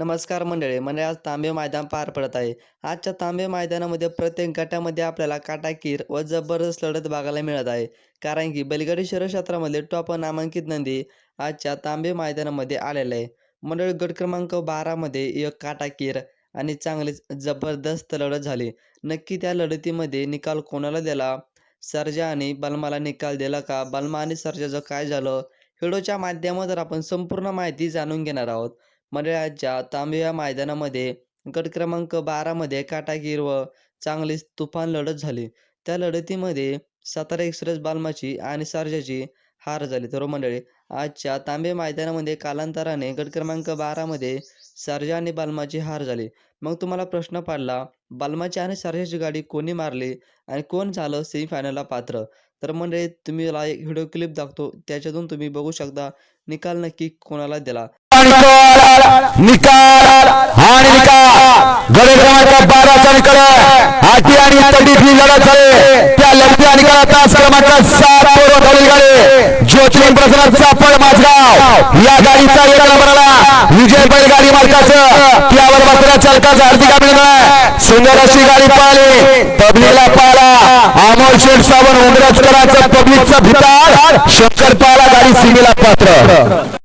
नमस्कार मंडळी म्हणजे आज तांबे मैदान पार पडत आहे. आजच्या तांबे मैदानामध्ये प्रत्येक गटामध्ये आपल्याला काटाकीर व जबरदस्त लढत बघायला मिळत आहे. कारण की बैलगाडी शहरक्षेत्रामध्ये टॉप नामांकित नंदी आजच्या तांबे मैदानामध्ये आलेला आहे. मंडळी गट क्रमांक बारामध्ये एक काटाकीर आणि चांगलीच जबरदस्त लढत झाली. नक्की त्या लढतीमध्ये निकाल कोणाला दिला? सर्जा आणि बलमाला निकाल दिला का? बलमा आणि सर्जाचं काय झालं? व्हिडिओच्या माध्यमातून आपण संपूर्ण माहिती जाणून घेणार आहोत. मंडळाच्या तांबव्या मैदानामध्ये गट क्रमांक बारामध्ये काटागीर व चांगलीच तुफान लढत झाली. त्या लढतीमध्ये सातारा एक्सप्रेस बालमाची आणि सारजाची हार झाली. तर मंडळी आजच्या तांबे मैदानामध्ये कालांतराने गट क्रमांक बारामध्ये सारजा आणि बालमाची हार झाली. मग तुम्हाला प्रश्न पडला बालमाची आणि सारजाची गाडी कोणी मारली आणि कोण झालं सेमीफायनलला पात्र? तर मंडळी तुम्ही मला एक व्हिडिओ क्लिप दाखवतो. त्याच्यातून तुम्ही बघू शकता. निकाल नक्की कोणाला दिला? निकाल निकाल आणि निकाल. गडे क्रमांक बाराचा निकाल हाती आणि तडी ही लढत झाले. त्या लढती आणि निकालात तास क्रमांक सात पूर्व धवली गाडी. ज्योतिलिंग प्रसाद चापड माझगाव. या गाडीचा एक नंबरला विजय बैलगाडी मालकाचं. त्यावर मात्र चालकाचं हार्दिक अभिनंदन. सुंदर अशी गाडी पाहिली. पब्लिकला पाहिला. अमोल शेठ सावंत उमराजकरांचं पब्लिकचं भितार. शंकर पाहिला गाडी सीमेला पात्र.